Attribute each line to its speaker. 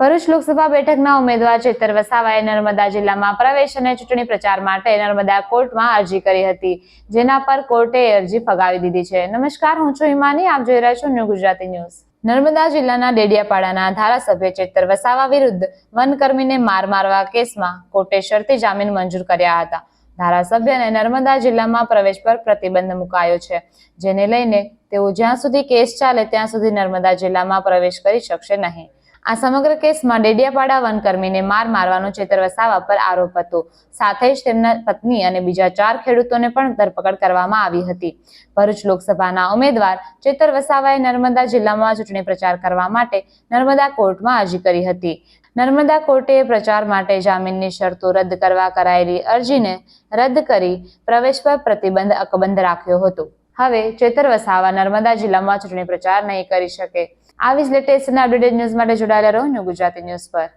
Speaker 1: ભરૂચ લોકસભા બેઠકના ઉમેદવાર ચેતર વસાવાએ નર્મદા જિલ્લામાં પ્રવેશ અને ચૂંટણી પ્રચાર માટે નર્મદા કોર્ટમાં અરજી કરી હતી, જેના પર કોર્ટે અરજી ફગાવી દીધી છે. નમસ્કાર, હું છું હિમાની. આપ જોઈ રહ્યા છો ન્યૂ ગુજરાતી ન્યૂઝ. નર્મદા જિલ્લાના ડેડિયાપાડાના ધારાસભ્ય ચેતર વસાવા વિરુદ્ધ વનકર્મીને માર મારવા કેસમાં કોર્ટે શરતી જામીન મંજૂર કર્યા હતા. ધારાસભ્યને નર્મદા જિલ્લામાં પ્રવેશ પર પ્રતિબંધ મુકાયો છે, જેને લઈને તેઓ જ્યાં સુધી કેસ ચાલે ત્યાં સુધી નર્મદા જિલ્લામાં પ્રવેશ કરી શકશે નહીં. આ સમગ્ર કેસમાં ડેડિયાપાડા વનકર્મીને માર મારવાનો ચેતર વસાવા પર આરોપ હતો. સાથે જ તેમના પત્ની અને બીજા ચાર ખેડૂતોને પણ ધરપકડ કરવામાં આવી હતી. ભરૂચ લોકસભાના ઉમેદવાર ચેતર વસાવાએ નર્મદા જિલ્લામાં ચૂંટણી પ્રચાર કરવા માટે નર્મદા કોર્ટમાં અરજી કરી હતી. નર્મદા કોર્ટે પ્રચાર માટે જામીનની શરતો રદ કરવા કરાયેલી અરજીને રદ કરી પ્રવેશ પર પ્રતિબંધ અકબંધ રાખ્યો હતો. હવે ચેતર વસાવા નર્મદા જિલ્લામાં ચૂંટણી પ્રચાર નહીં કરી શકે. આવી જ લેટેસ્ટ અને અપડેટેડ ન્યૂઝ માટે જોડાયેલા રહો ગુજરાતી ન્યૂઝ પર.